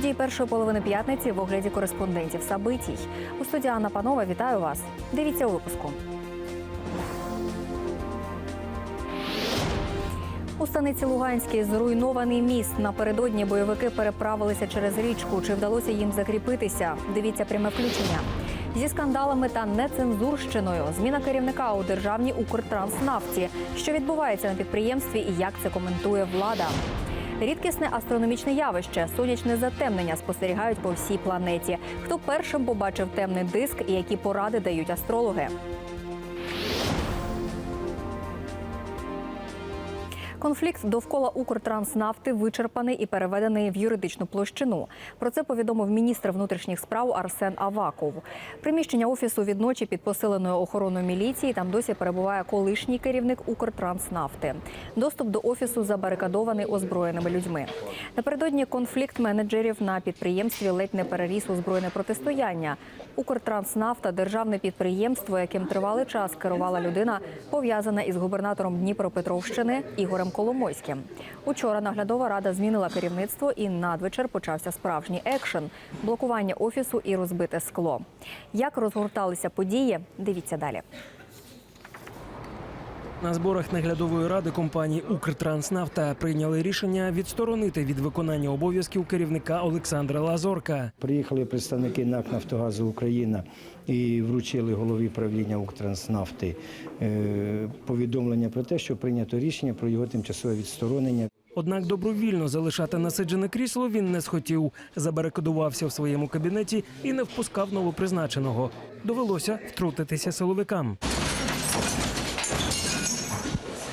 Події першої половини п'ятниці в огляді кореспондентів Сабитій. У студії Анна Панова вітаю вас. Дивіться у випуску. У станиці Луганській зруйнований міст. Напередодні бойовики переправилися через річку. Чи вдалося їм закріпитися? Дивіться пряме включення. Зі скандалами та нецензурщиною. Зміна керівника у державній Укртранснафті. Що відбувається на підприємстві і як це коментує влада? Рідкісне астрономічне явище сонячне затемнення спостерігають по всій планеті. Хто першим побачив темний диск і які поради дають астрологи? Конфлікт довкола Укртранснафти вичерпаний і переведений в юридичну площину. Про це повідомив міністр внутрішніх справ Арсен Аваков. Приміщення офісу відночі під посиленою охороною міліції. Там досі перебуває колишній керівник Укртранснафти. Доступ до офісу забарикадований озброєними людьми. Напередодні конфлікт менеджерів на підприємстві ледь не переріс у збройне протистояння. Укртранснафта державне підприємство, яким тривалий час керувала людина, пов'язана із губернатором Дніпропетровщини Ігорем Коломойським. Учора наглядова рада змінила керівництво, і надвечір почався справжній екшен блокування офісу і розбите скло. Як розгорталися події? Дивіться далі. На зборах наглядової ради компанії Укртранснафта прийняли рішення відсторонити від виконання обов'язків керівника Олександра Лазорка. Приїхали представники НАК «Нафтогазу Україна і вручили голові правління Укртранснафти е, повідомлення про те, що прийнято рішення про його тимчасове відсторонення. Однак добровільно залишати насиджене крісло він не схотів. Забарикадувався в своєму кабінеті і не впускав новопризначеного. Довелося втрутитися силовикам.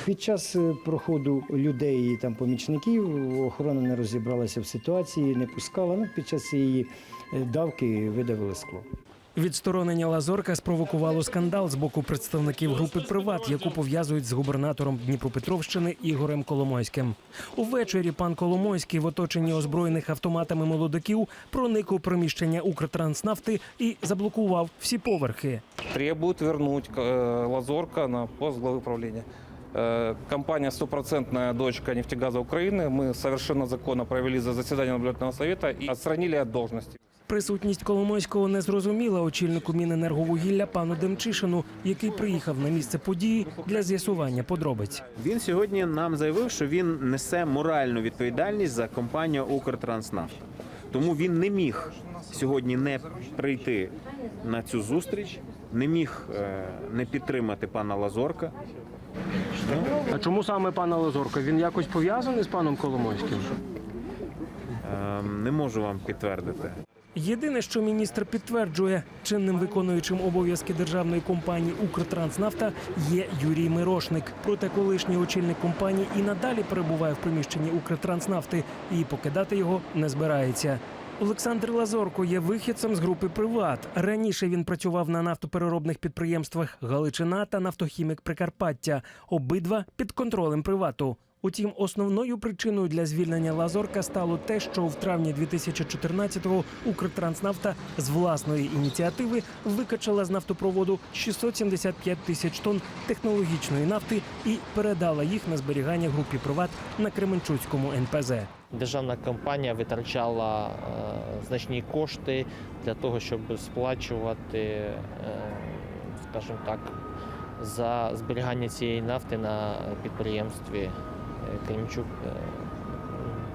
Під час е, проходу людей і там помічників охорона не розібралася в ситуації, не пускала. Ну, під час цієї е, давки видавили скло. Відсторонення Лазорка спровокувало скандал з боку представників групи Приват, яку пов'язують з губернатором Дніпропетровщини Ігорем Коломойським. Увечері пан Коломойський в оточенні озброєних автоматами молодиків проник у приміщення Укртранснафти і заблокував всі поверхи. требуют вернуть э, Лазорка на пост правления. Э, Компания «Стопроцентная дочка нефтегаза Украины». Мы совершенно законно провели за заседание наблюдательного совета и отстранили от должности. Присутність Коломойського не зрозуміла очільнику Міненерговугілля пану Демчишину, який приїхав на місце події для з'ясування подробиць. Він сьогодні нам заявив, що він несе моральну відповідальність за компанію Укртранснафта. Тому він не міг сьогодні не прийти на цю зустріч, не міг е, не підтримати пана Лазорка. А чому саме пана Лазорка? Він якось пов'язаний з паном Коломойським? Е, Не можу вам підтвердити. Єдине, що міністр підтверджує, чинним виконуючим обов'язки державної компанії Укртранснафта є Юрій Мирошник. Проте колишній очільник компанії і надалі перебуває в приміщенні Укртранснафти і покидати його не збирається. Олександр Лазорко є вихідцем з групи Приват. Раніше він працював на нафтопереробних підприємствах Галичина та Нафтохімік Прикарпаття. Обидва під контролем привату. Утім, основною причиною для звільнення Лазорка стало те, що в травні 2014-го Укртранснафта з власної ініціативи викачала з нафтопроводу 675 тисяч тонн технологічної нафти і передала їх на зберігання групі Приват на Кременчуцькому НПЗ. Державна компанія витрачала е, значні кошти для того, щоб сплачувати, е, скажімо так, за зберігання цієї нафти на підприємстві е, Кремчук,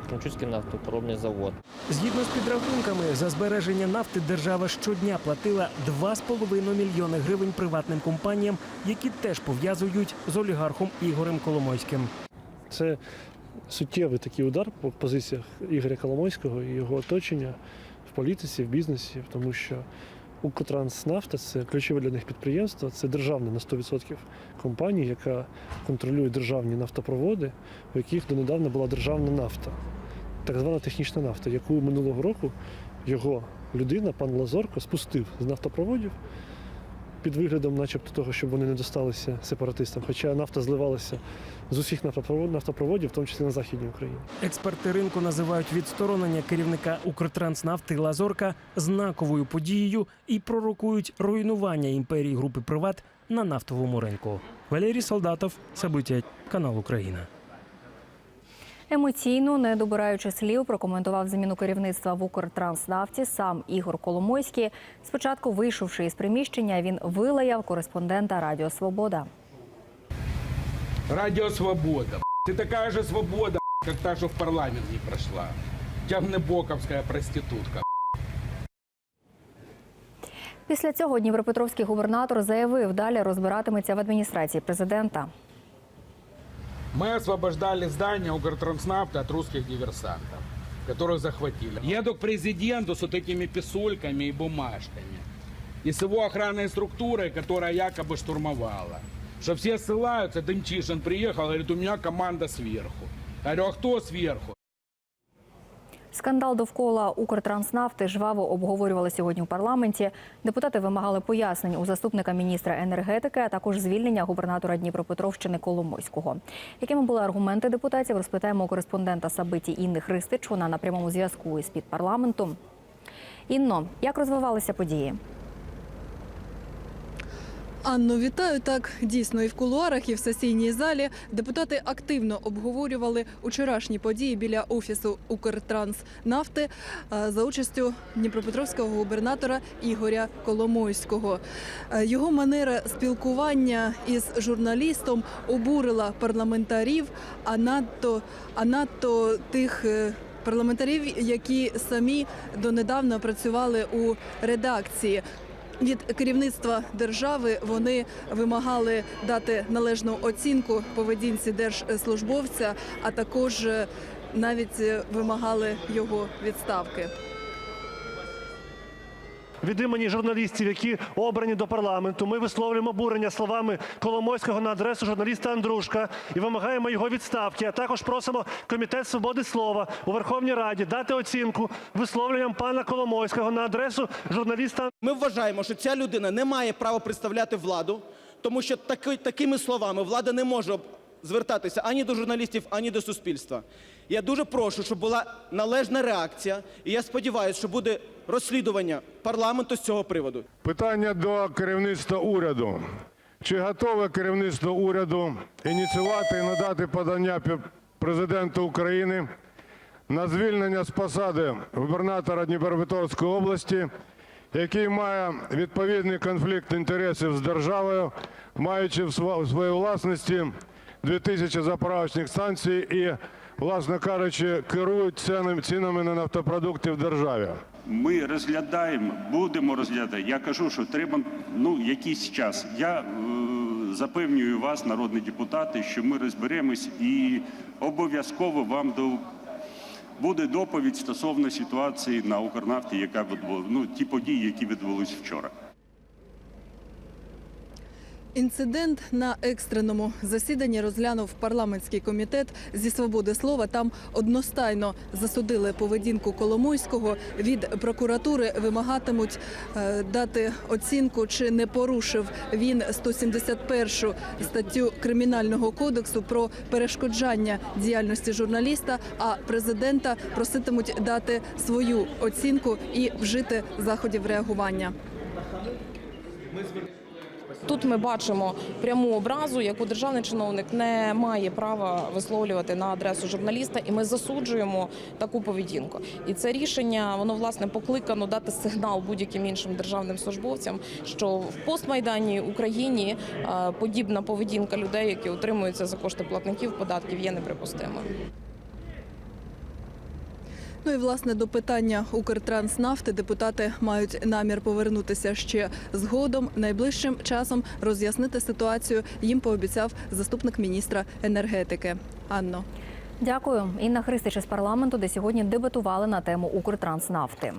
Кремчуцький нафтопереробний завод. Згідно з підрахунками, за збереження нафти держава щодня платила 2,5 мільйони гривень приватним компаніям, які теж пов'язують з олігархом Ігорем Коломойським. Це суттєвий такий удар по позиціях Ігоря Коломойського і його оточення в політиці, в бізнесі, тому що Укртранснафта це ключове для них підприємство, це державна на 100% компанія, яка контролює державні нафтопроводи, у яких донедавна була державна нафта, так звана технічна нафта, яку минулого року його людина, пан Лазорко, спустив з нафтопроводів під виглядом, начебто, того, щоб вони не досталися сепаратистам. Хоча нафта зливалася з усіх нафтопровод- нафтопроводів, в тому числі на Західній Україні. Експерти ринку називають відсторонення керівника Укртранснафти Лазорка знаковою подією і пророкують руйнування імперії групи Приват на нафтовому ринку. Валерій Солдатов, Собиття, канал Україна. Емоційно, не добираючи слів, прокоментував зміну керівництва в Укртранснафті сам Ігор Коломойський. Спочатку, вийшовши із приміщення, він вилаяв кореспондента Радіо Свобода. Радио Свобода. Ты такая же свобода, как та, что в парламент не прошла. Тягнебоковская проститутка. Після цього Дніпропетровський губернатор заявив, далі розбиратиметься в адміністрації президента. Мы освобождали здание Укртранснафта от русских диверсантов, которых захватили. Еду к президенту с вот этими писульками и бумажками. И с его охранной структурой, которая якобы штурмовала. Что все ссылаются, Дымчишин приехал, говорит, у меня команда сверху. Я говорю, а кто сверху? Скандал довкола Укртранснафти жваво обговорювали сьогодні у парламенті. Депутати вимагали пояснень у заступника міністра енергетики, а також звільнення губернатора Дніпропетровщини Коломойського. Якими були аргументи депутатів, розпитаємо у кореспондента Сабиті Інни Христич. Вона на прямому зв'язку із під парламенту. Інно, як розвивалися події? Анно, вітаю. Так дійсно і в кулуарах, і в сесійній залі депутати активно обговорювали учорашні події біля офісу Укртранснафти е, за участю Дніпропетровського губернатора Ігоря Коломойського. Е, Його манера спілкування із журналістом обурила парламентарів, а надто, а надто тих. е, Парламентарів, які самі донедавна працювали у редакції. Від керівництва держави вони вимагали дати належну оцінку поведінці держслужбовця, а також е, навіть е, вимагали його відставки. Від імені журналістів, які обрані до парламенту, ми висловлюємо обурення словами Коломойського на адресу журналіста Андрушка і вимагаємо його відставки. А також просимо комітет свободи слова у Верховній Раді дати оцінку висловлюванням пана Коломойського на адресу журналіста Ми вважаємо, що ця людина не має права представляти владу, тому що таки, такими словами влада не може звертатися ані до журналістів, ані до суспільства. Я дуже прошу, щоб була належна реакція, і я сподіваюся, що буде розслідування парламенту з цього приводу. Питання до керівництва уряду. Чи готове керівництво уряду ініціювати і надати подання президенту України на звільнення з посади губернатора Дніпропетровської області, який має відповідний конфлікт інтересів з державою, маючи в своїй власності 2000 заправочних станцій і, власне кажучи, керують цінами, цінами на нафтопродукти в державі? Ми розглядаємо, будемо розглядати. Я кажу, що треба ну якийсь час. Я е, запевнюю вас, народні депутати, що ми розберемось і обов'язково вам до буде доповідь стосовно ситуації на Укрнафті, яка відбула, ну ті події, які відбулись вчора. Інцидент на екстреному засіданні розглянув парламентський комітет зі свободи слова. Там одностайно засудили поведінку Коломойського. Від прокуратури вимагатимуть е, дати оцінку, чи не порушив він 171 статтю кримінального кодексу про перешкоджання діяльності журналіста. А президента проситимуть дати свою оцінку і вжити заходів реагування. Тут ми бачимо пряму образу, яку державний чиновник не має права висловлювати на адресу журналіста, і ми засуджуємо таку поведінку. І це рішення воно власне покликано дати сигнал будь-яким іншим державним службовцям, що в постмайданній Україні е, подібна поведінка людей, які утримуються за кошти платників податків, є неприпустимою. Ну і власне до питання Укртранснафти депутати мають намір повернутися ще згодом. Найближчим часом роз'яснити ситуацію їм пообіцяв заступник міністра енергетики. Анно. Дякую. Інна Христич із парламенту, де сьогодні дебатували на тему Укртранснафти.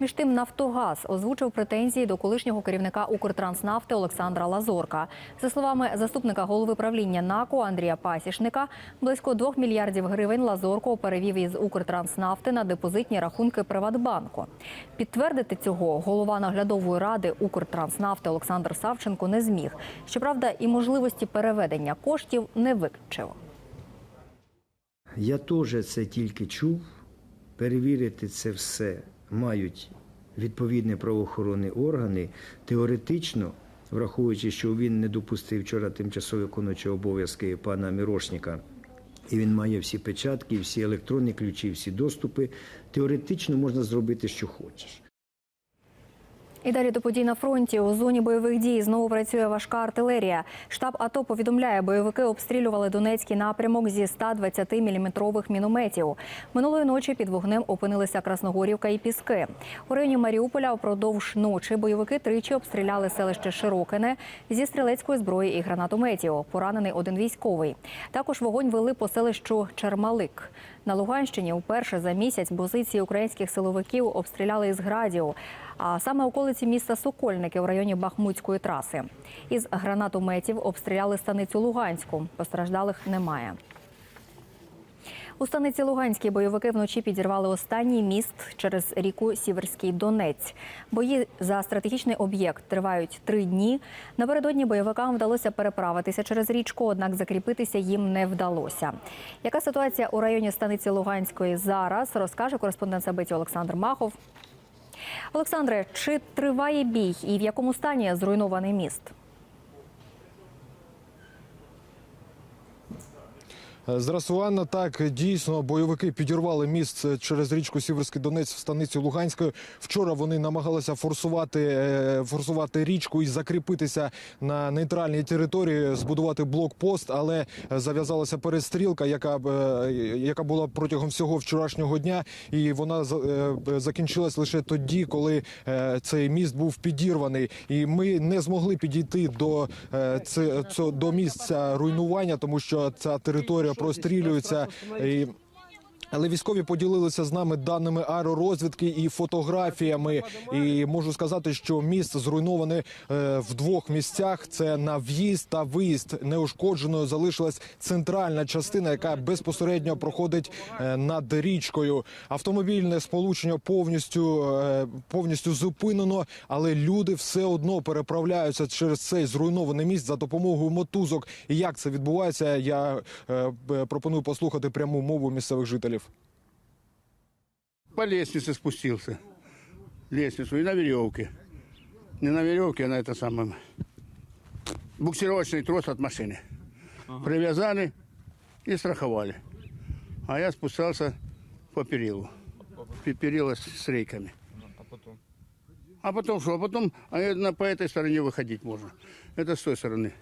Між тим, Нафтогаз озвучив претензії до колишнього керівника Укртранснафти Олександра Лазорка. За словами заступника голови правління НАКО Андрія Пасішника, близько 2 мільярдів гривень Лазорко перевів із Укртранснафти на депозитні рахунки Приватбанку. Підтвердити цього голова наглядової ради Укртранснафти Олександр Савченко не зміг. Щоправда, і можливості переведення коштів не виключив. Я теж це тільки чув. Перевірити це все мають відповідні правоохоронні органи. Теоретично, враховуючи, що він не допустив вчора тимчасово виконуючого обов'язки пана Мірошника і він має всі печатки, всі електронні ключі, всі доступи. Теоретично можна зробити, що хочеш. І далі до подій на фронті. У зоні бойових дій знову працює важка артилерія. Штаб АТО повідомляє, бойовики обстрілювали Донецький напрямок зі 120-мм мінометів. Минулої ночі під вогнем опинилися Красногорівка і Піски. У районі Маріуполя впродовж ночі бойовики тричі обстріляли селище Широкине зі стрілецької зброї і гранатометів. Поранений один військовий. Також вогонь вели по селищу Чермалик. На Луганщині вперше за місяць позиції українських силовиків обстріляли із градів, а саме околиці міста Сокольники в районі Бахмутської траси. Із гранатометів обстріляли станицю Луганську. Постраждалих немає. У станиці Луганській бойовики вночі підірвали останній міст через ріку Сіверський Донець. Бої за стратегічний об'єкт тривають три дні. Напередодні бойовикам вдалося переправитися через річку, однак закріпитися їм не вдалося. Яка ситуація у районі станиці Луганської зараз розкаже кореспондент Сабиті Олександр Махов. Олександре, чи триває бій і в якому стані зруйнований міст? Здравствуй, Анна. Так, дійсно, бойовики підірвали міст через річку Сіверський Донець в станиці Луганської. Вчора вони намагалися форсувати, е, форсувати річку і закріпитися на нейтральній території, збудувати блокпост, але зав'язалася перестрілка, яка, е, яка була протягом всього вчорашнього дня, і вона за- е, закінчилась лише тоді, коли е, цей міст був підірваний. І ми не змогли підійти до, е, до місця руйнування, тому що ця територія прострілюється. І але військові поділилися з нами даними аеророзвідки і фотографіями. І можу сказати, що міст зруйнований е, в двох місцях: це на в'їзд та виїзд. Неушкодженою залишилась центральна частина, яка безпосередньо проходить е, над річкою. Автомобільне сполучення повністю е, повністю зупинено, але люди все одно переправляються через цей зруйнований міст за допомогою мотузок. І як це відбувається, я е, пропоную послухати пряму мову місцевих жителів. По лестнице спустился. Лестницу и на веревке. Не на веревке, а на это самое. Буксировочный трос от машины. Привязали и страховали. А я спускался по перилу. Пе- Перила с, рейками. А потом? А потом что? А потом а по этой стороне выходить можно. Это с той стороны.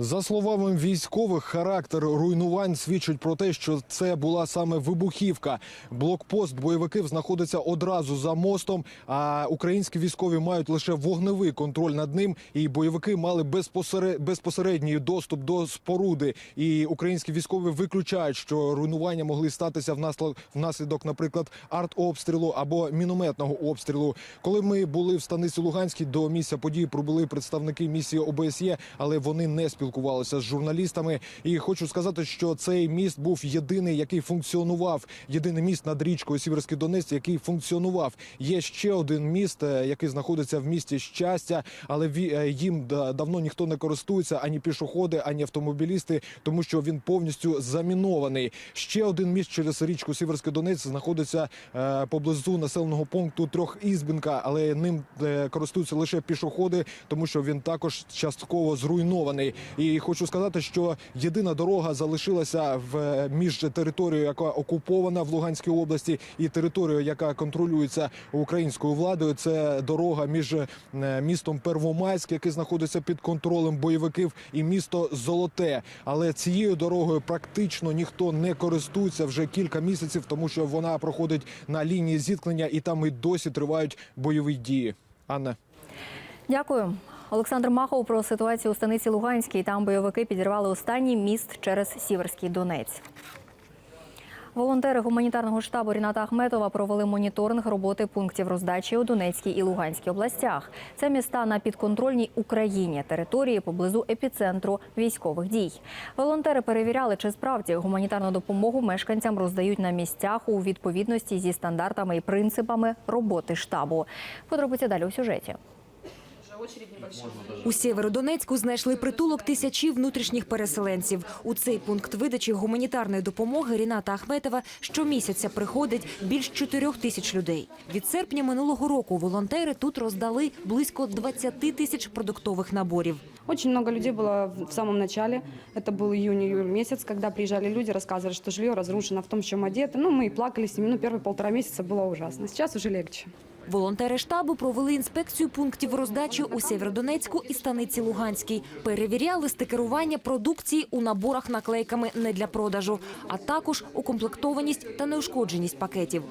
За словами військових, характер руйнувань свідчить про те, що це була саме вибухівка. Блокпост бойовиків знаходиться одразу за мостом. А українські військові мають лише вогневий контроль над ним. І бойовики мали безпосере- безпосередній доступ до споруди. І українські військові виключають, що руйнування могли статися внаслід- внаслідок, наприклад, артобстрілу або мінометного обстрілу. Коли ми були в станиці Луганській, до місця події прибули представники місії ОБСЄ, але вони не спілкувалися з журналістами. І хочу сказати, що цей міст був єдиний, який функціонував. Єдиний міст над річкою Сіверський Донець, який функціонував. Є ще один міст, е, який знаходиться в місті щастя, але е, їм давно ніхто не користується ані пішоходи, ані автомобілісти, тому що він повністю замінований. Ще один міст через річку Сіверський Донець знаходиться е, поблизу населеного пункту Трьохізбінка, але ним користуються лише пішоходи, тому що він також частково зруйнований. І хочу сказати, що єдина дорога залишилася в е, між територією, яка окупована в Луганській області, і територією, яка контролюється українською владою. Це дорога між е, містом Первомайськ, який знаходиться під контролем бойовиків, і місто Золоте. Але цією дорогою практично ніхто не користується вже кілька місяців, тому що вона проходить на лінії зіткнення, і там і досі тривають бойові дії. Анна. Дякую. Олександр Махов про ситуацію у станиці Луганській. Там бойовики підірвали останній міст через Сіверський Донець. Волонтери гуманітарного штабу Ріната Ахметова провели моніторинг роботи пунктів роздачі у Донецькій і Луганській областях. Це міста на підконтрольній Україні території поблизу епіцентру військових дій. Волонтери перевіряли, чи справді гуманітарну допомогу мешканцям роздають на місцях у відповідності зі стандартами і принципами роботи штабу. Подробиці далі у сюжеті. У Сєвєродонецьку знайшли притулок тисячі внутрішніх переселенців. У цей пункт видачі гуманітарної допомоги Ріната Ахметова щомісяця приходить більш чотирьох тисяч людей. Від серпня минулого року волонтери тут роздали близько 20 тисяч продуктових наборів. Очень много людей было в самом начале. Это был июнь-июль месяц, когда приезжали люди, рассказывали, что жилье разрушено, в том, в чем одеты. Ну, мы и плакали с ними. Ну, первые полтора месяца было ужасно. Сейчас уже легче. Волонтери штабу провели інспекцію пунктів роздачі у Сєвєродонецьку і станиці Луганській. Перевіряли стикерування продукції у наборах наклейками не для продажу, а також укомплектованість та неушкодженість пакетів.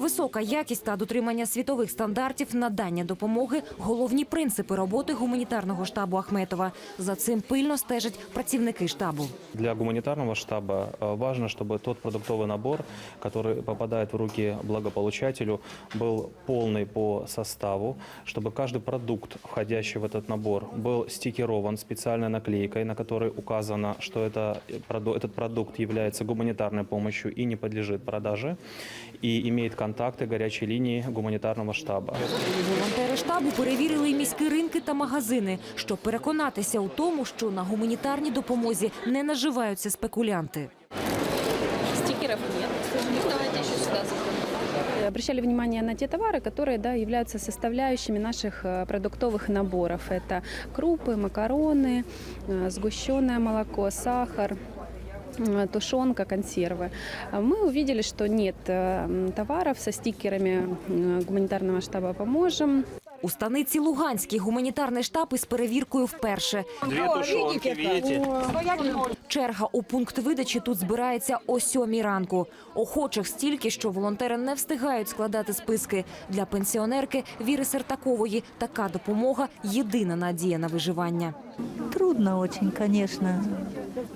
Висока якість та дотримання світових стандартів надання допомоги – головні принципи роботи гуманітарного штабу Ахметова. За цим пильно стежать працівники штабу. Для гуманитарного штаба э, важно, чтобы тот продуктовый набор, который попадает в руки благополучателю, был полный по составу, чтобы каждый продукт, входящий в этот набор, был стикирован специальной наклейкой, на которой указано, что это, э, проду- этот продукт является гуманитарной помощью и не подлежит продаже, и имеет контакты горячей линии гуманитарного штаба. Волонтери штабу перевірили й міські ринки та магазини, щоб переконатися у тому, що на гуманітарній допомозі не наживаються спекулянти. Стікерів нет. Давайте ще сюди Обращали внимание на те товары, которые да, являются составляющими наших э, продуктовых наборов. Это крупы, макароны, э, сгущенное молоко, сахар, э, тушенка, консервы. А Мы увидели, что нет э, м, товаров со стикерами э, гуманитарного штаба «Поможем». У станиці Луганській гуманітарний штаб із перевіркою вперше. Дві тушонки, видите? Черга у пункт видачі тут збирається о сьомій ранку. Охочих стільки, що волонтери не встигають складати списки. Для пенсіонерки Віри Сертакової така допомога – єдина надія на виживання. Трудно очень, конечно.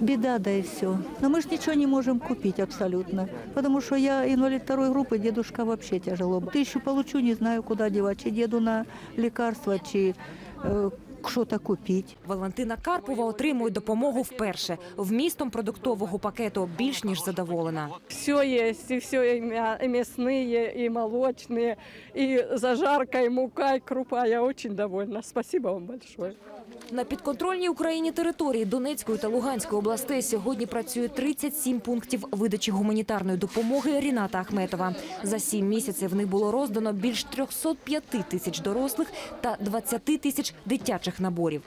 Беда, да и все. Но мы же ничего не можем купить абсолютно. Потому что я инвалид второй группы, дедушка вообще тяжело. Тысячу получу, не знаю, куда девать. Чи деду на лекарства, чи э, что-то купить. Валентина Карпова отримує допомогу вперше. Вмістом продуктового пакету більш ніж задоволена. Все есть, и все и, мя- и мясные, и молочные, и зажарка, и мука, и крупа. Я очень довольна. Спасибо вам большое. На підконтрольній Україні території Донецької та Луганської областей сьогодні працює 37 пунктів видачі гуманітарної допомоги Ріната Ахметова. За сім місяців в них було роздано більш 305 тисяч дорослих та 20 тисяч дитячих наборів.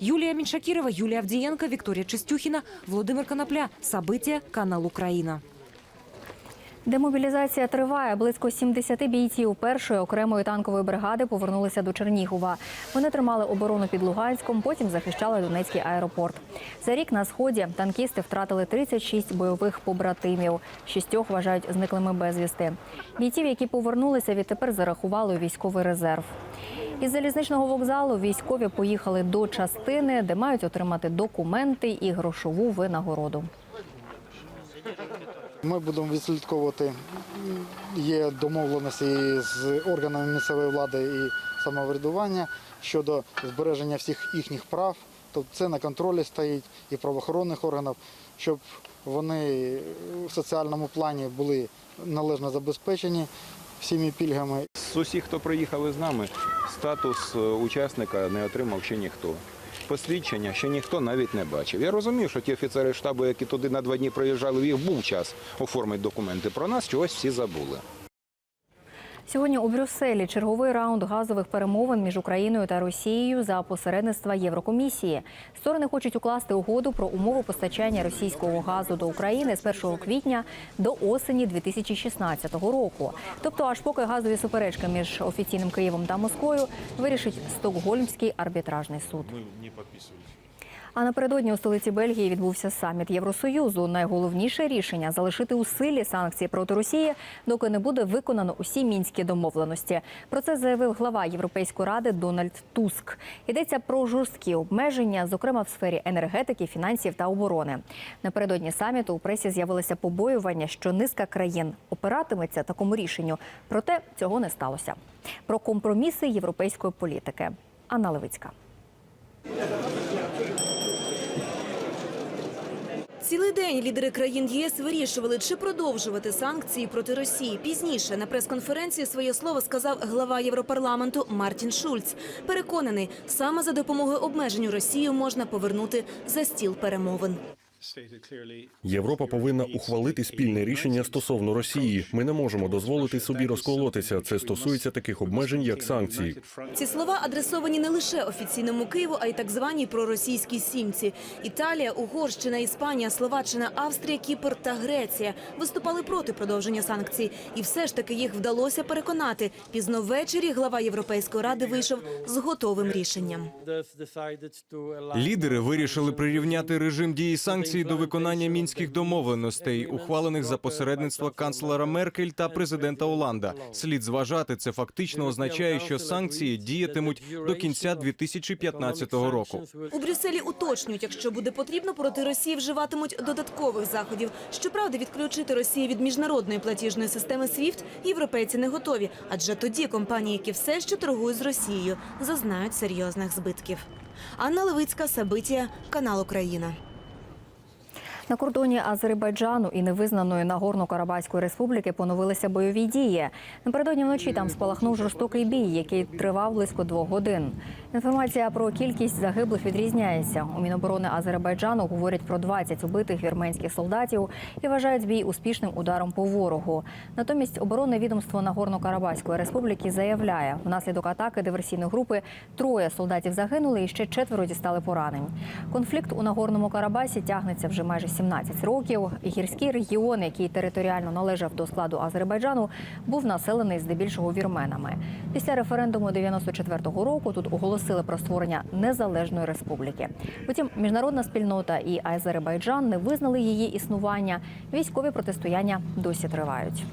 Юлія Міншакірова, Юлія Авдієнка, Вікторія Чистюхіна, Володимир Канапля. Сабиття, канал Україна. Демобілізація триває. Близько 70 бійців першої окремої танкової бригади повернулися до Чернігова. Вони тримали оборону під Луганськом, потім захищали Донецький аеропорт. За рік на сході танкісти втратили 36 бойових побратимів. Шістьох вважають зниклими безвісти. Бійців, які повернулися, відтепер зарахували військовий резерв. Із залізничного вокзалу військові поїхали до частини, де мають отримати документи і грошову винагороду. Ми будемо відслідковувати. Є домовленості з органами місцевої влади і самоврядування щодо збереження всіх їхніх прав. Тобто це на контролі стоїть і правоохоронних органів, щоб вони в соціальному плані були належно забезпечені всіми пільгами. З усіх, хто приїхали з нами, статус е, учасника не отримав ще ніхто. Посвідчення ще ніхто навіть не бачив. Я розумів, що ті офіцери штабу, які туди на два дні приїжджали, в їх був час оформити документи. Про нас чогось всі забули. Сьогодні у Брюсселі черговий раунд газових перемовин між Україною та Росією за посередництва Єврокомісії. Сторони хочуть укласти угоду про умови постачання російського газу до України з 1 квітня до осені 2016 року. Тобто, аж поки газові суперечки між офіційним Києвом та Москвою вирішить Стокгольмський арбітражний суд. А напередодні у столиці Бельгії відбувся саміт Євросоюзу. Найголовніше рішення залишити у силі санкції проти Росії, доки не буде виконано усі мінські домовленості. Про це заявив глава Європейської ради Дональд Туск. Йдеться про жорсткі обмеження, зокрема в сфері енергетики, фінансів та оборони. Напередодні саміту у пресі з'явилося побоювання, що низка країн опиратиметься такому рішенню. Проте цього не сталося. Про компроміси європейської політики. Анна Левицька. Цілий день лідери країн ЄС вирішували, чи продовжувати санкції проти Росії. Пізніше на прес-конференції своє слово сказав глава Європарламенту Мартін Шульц. Переконаний, саме за допомогою обмежень Росію можна повернути за стіл перемовин. Європа повинна ухвалити спільне рішення стосовно Росії. Ми не можемо дозволити собі розколотися. Це стосується таких обмежень, як санкції. Ці слова адресовані не лише офіційному Києву, а й так званій проросійській сімці. Італія, Угорщина, Іспанія, Словаччина, Австрія, Кіпр та Греція виступали проти продовження санкцій. І все ж таки їх вдалося переконати. Пізно ввечері глава Європейської ради вийшов з готовим рішенням. Лідери вирішили прирівняти режим дії санкцій до виконання мінських домовленостей, ухвалених за посередництва канцлера Меркель та президента Оланда. Слід зважати, це фактично означає, що санкції діятимуть до кінця 2015 року. У Брюсселі уточнюють, якщо буде потрібно, проти Росії вживатимуть додаткових заходів. Щоправда, відключити Росію від міжнародної платіжної системи SWIFT європейці не готові, адже тоді компанії, які все ще торгують з Росією, зазнають серйозних збитків. Анна Левицька, Сабитія, канал Україна. На кордоні Азербайджану і невизнаної Нагорно-Карабаської республіки поновилися бойові дії. Напередодні вночі там спалахнув жорстокий бій, який тривав близько двох годин. Інформація про кількість загиблих відрізняється. У Міноборони Азербайджану говорять про 20 убитих вірменських солдатів і вважають бій успішним ударом по ворогу. Натомість оборонне відомство Нагорно-Карабахської республіки заявляє, внаслідок атаки диверсійної групи троє солдатів загинули і ще четверо дістали поранень. Конфлікт у Нагорному Карабасі тягнеться вже майже 17 років. Гірський регіон, який територіально належав до складу Азербайджану, був населений здебільшого вірменами. Після референдуму 94-го року тут оголосили про створення незалежної республіки. Потім міжнародна спільнота і Азербайджан не визнали її існування. Військові протистояння досі тривають.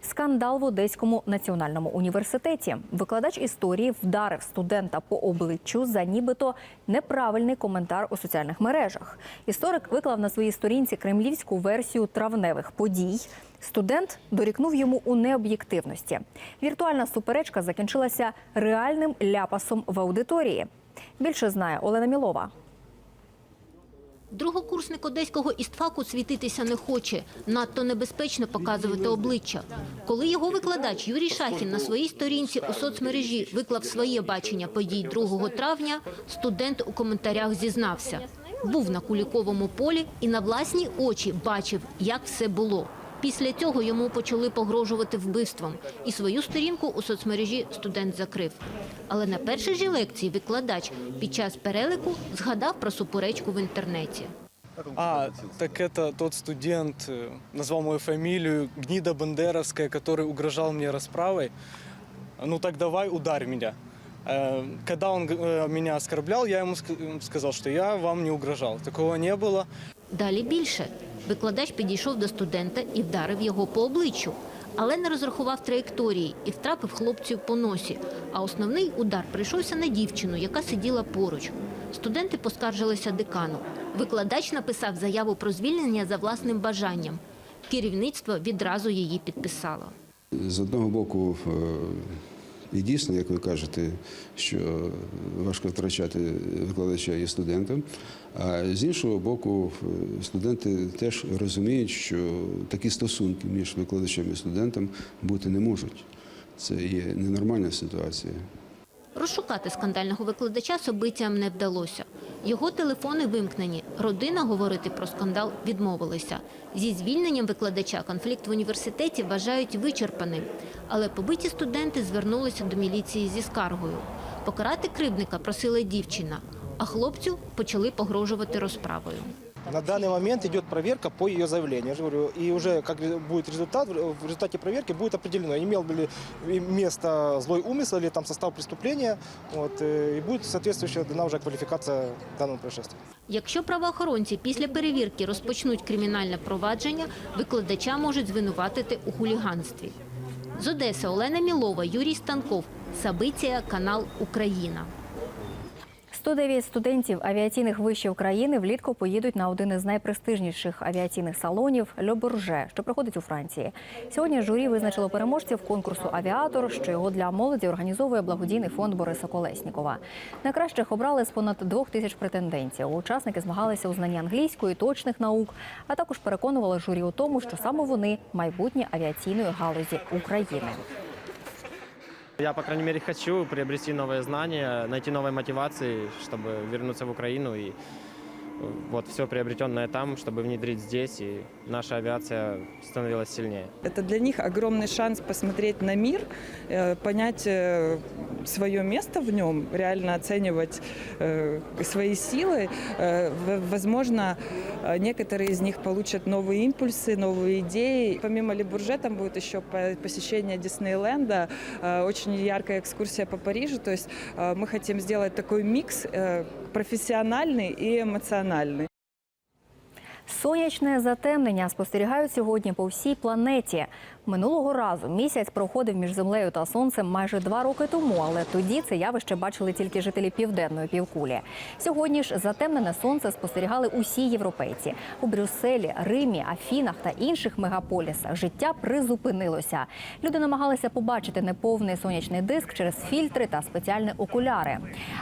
Скандал в Одеському національному університеті. Викладач історії вдарив студента по обличчю за нібито неправильний коментар у соціальних мережах. Історик виклав на своїй сторінці кремлівську версію травневих подій. Студент дорікнув йому у необ'єктивності. Віртуальна суперечка закінчилася реальним ляпасом в аудиторії. Більше знає Олена Мілова. Другокурсник одеського істфаку світитися не хоче. Надто небезпечно показувати обличчя. Коли його викладач Юрій Шахін на своїй сторінці у соцмережі виклав своє бачення подій 2 травня, студент у коментарях зізнався. Був на Куліковому полі і на власні очі бачив, як все було. Після цього йому почали погрожувати вбивством. І свою сторінку у соцмережі студент закрив. Але на першій же лекції викладач під час перелику згадав про суперечку в інтернеті. А, так это тот студент э, назвал мою фамилию Гнида Бандеровская, который угрожал мне расправой. Ну так давай ударь меня. Э, Когда он э, меня оскорблял, я ему ск- сказал, что я вам не угрожал. Такого не было. Далі більше. Викладач підійшов до студента і вдарив його по обличчю, але не розрахував траєкторії і втрапив хлопцю по носі. А основний удар прийшовся на дівчину, яка сиділа поруч. Студенти поскаржилися декану. Викладач написав заяву про звільнення за власним бажанням. Керівництво відразу її підписало. З одного боку, е, і дійсно, як ви кажете, що важко втрачати викладача і студента. А з іншого боку, студенти теж розуміють, що такі стосунки між викладачем і студентом бути не можуть. Це є ненормальна ситуація. Розшукати скандального викладача собитям не вдалося. Його телефони вимкнені. Родина говорити про скандал відмовилася. Зі звільненням викладача конфлікт в університеті вважають вичерпаним. Але побиті студенти звернулися до міліції зі скаргою. Покарати кривдника просила дівчина, а хлопцю почали погрожувати розправою. На данный момент идет проверка по ее заявлению. Я же говорю, и уже как будет результат, в результате проверки будет определено, имел ли место злой умысел или там состав преступления, вот, э, и будет соответствующая дана уже квалификация данного происшествия. Якщо правоохоронці після перевірки розпочнуть кримінальне провадження, викладача можуть звинуватити у хуліганстві. З Одеси Олена Мілова, Юрій Станков, Сабиція, канал Україна. 109 студентів авіаційних вишів країни влітку поїдуть на один із найпрестижніших авіаційних салонів Ле Бурже, що проходить у Франції. Сьогодні журі визначило переможців конкурсу Авіатор, що його для молоді організовує благодійний фонд Бориса Колеснікова. Найкращих обрали з понад двох тисяч претендентів. Учасники змагалися у знанні англійської, точних наук, а також переконували журі у тому, що саме вони майбутнє авіаційної галузі України. Я, по крайней мере, хочу приобрести новые знания, найти новые мотивации, чтобы вернуться в Украину и э, вот все приобретенное там, чтобы внедрить здесь, и наша авиация становилась сильнее. Это для них огромный шанс посмотреть на мир, э, понять э, свое место в нем, реально оценивать э, свои силы. Возможно, некоторые из них получат новые импульсы, новые идеи. Помимо Лебурже там будет еще по- посещение Диснейленда, очень яркая экскурсия по Парижу. То есть мы хотим сделать такой микс э, профессиональный и эмоциональный. Сонячне затемнення спостерігають сьогодні по всій планеті. Минулого разу місяць проходив між землею та сонцем майже два роки тому, але тоді це явище бачили тільки жителі південної півкулі. Сьогодні ж затемнене сонце спостерігали усі європейці у Брюсселі, Римі, Афінах та інших мегаполісах. Життя призупинилося. Люди намагалися побачити неповний сонячний диск через фільтри та спеціальні окуляри.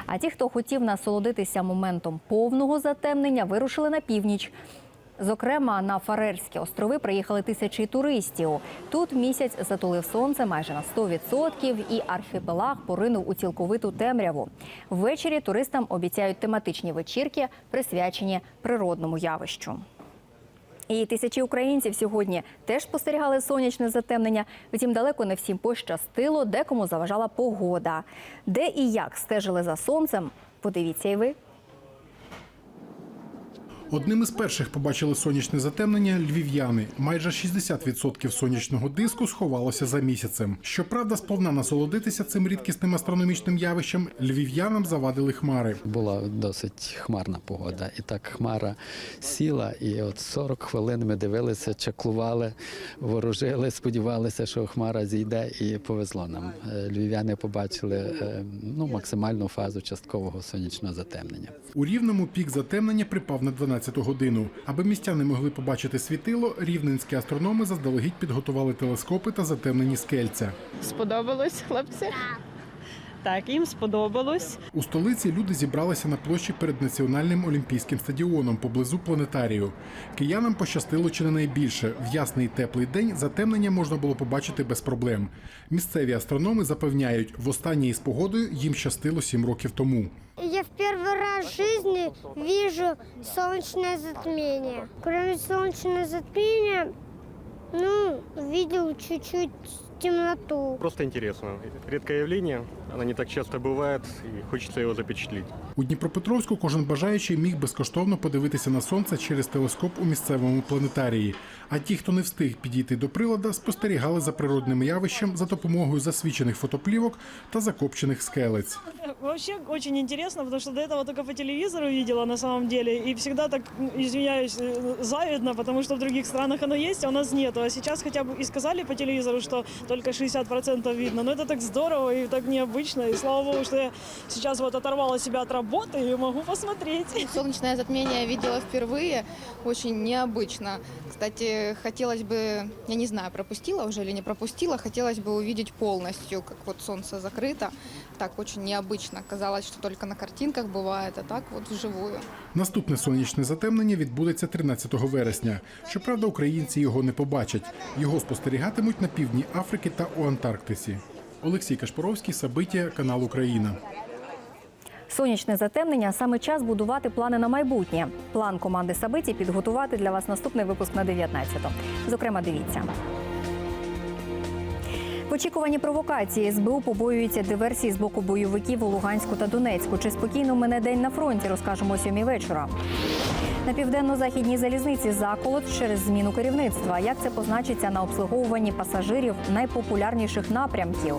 А ті, хто хотів насолодитися моментом повного затемнення, вирушили на північ. Зокрема, на Фарерські острови приїхали тисячі туристів. Тут місяць затулив сонце майже на 100% і архіпелаг поринув у цілковиту темряву. Ввечері туристам обіцяють тематичні вечірки, присвячені природному явищу. І тисячі українців сьогодні теж спостерігали сонячне затемнення. Втім, далеко не всім пощастило, декому заважала погода. Де і як стежили за сонцем, подивіться і ви. Одним із перших побачили сонячне затемнення львів'яни. Майже 60% сонячного диску сховалося за місяцем. Щоправда, сповна насолодитися цим рідкісним астрономічним явищем львів'янам завадили хмари. Була досить хмарна погода. І так хмара сіла, і от 40 хвилин ми дивилися, чаклували, ворожили, сподівалися, що хмара зійде, і повезло нам. Е, Львів'яни побачили е, ну, максимальну фазу часткового сонячного затемнення. У рівному пік затемнення припав на 12 годину. Аби містяни могли побачити світило, рівненські астрономи заздалегідь підготували телескопи та затемнені скельця. Сподобалось, хлопці? Так, їм сподобалось. У столиці люди зібралися на площі перед національним олімпійським стадіоном поблизу планетарію. Киянам пощастило чи не найбільше. В ясний теплий день затемнення можна було побачити без проблем. Місцеві астрономи запевняють, в останній із погодою їм щастило сім років тому. Я в первый раз в жизни вижу солнечное затмение. Кроме солнечного затмения, ну, видел чуть-чуть темноту. Просто интересно. Редкое явление, оно не так часто бывает, и хочется его запечатлеть. У Дніпропетровську кожен бажаючий міг безкоштовно подивитися на сонце через телескоп у місцевому планетарії. А ті, хто не встиг підійти до прилада, спостерігали за природним явищем за допомогою засвічених фотоплівок та закопчених скелець. Вообще очень интересно, потому что до этого только по телевизору видела на самом деле. И всегда так, ну, извиняюсь, э, завидно, потому что в других странах оно есть, а у нас нету. А сейчас хотя бы и сказали по телевизору, что только 60% видно. Но это так здорово и так необычно. И слава богу, что я сейчас вот оторвала себя от работы и могу посмотреть. Солнечное затмение я видела впервые, очень необычно. Кстати, хотелось бы, я не знаю, пропустила уже или не пропустила, хотелось бы увидеть полностью, как вот солнце закрыто. Так очень необычно. Казалось, что только на картинках бывает, а так вот вживую. Наступне сонячне затемнення відбудеться 13 вересня. Щоправда, українці його не побачать. Його спостерігатимуть на півдні Африки та у Антарктиці. Олексій Кашпоровський, Сабиття, канал Україна. Сонячне затемнення саме час будувати плани на майбутнє. План команди Сабиті підготувати для вас наступний випуск на 19-го. Зокрема, дивіться. В очікуванні провокації СБУ побоюються диверсії з боку бойовиків у Луганську та Донецьку. Чи спокійно мине день на фронті, розкажемо сьомій вечора. На південно-західній залізниці заколот через зміну керівництва. Як це позначиться на обслуговуванні пасажирів найпопулярніших напрямків?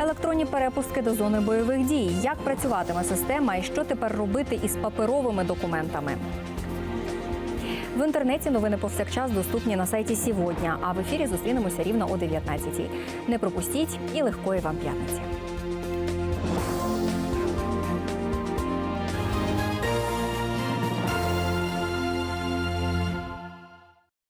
Електронні перепустки до зони бойових дій. Як працюватиме система і що тепер робити із паперовими документами? В інтернеті новини повсякчас доступні на сайті Сьогодні. А в ефірі зустрінемося рівно о 19-й. Не пропустіть і легкої вам п'ятниці.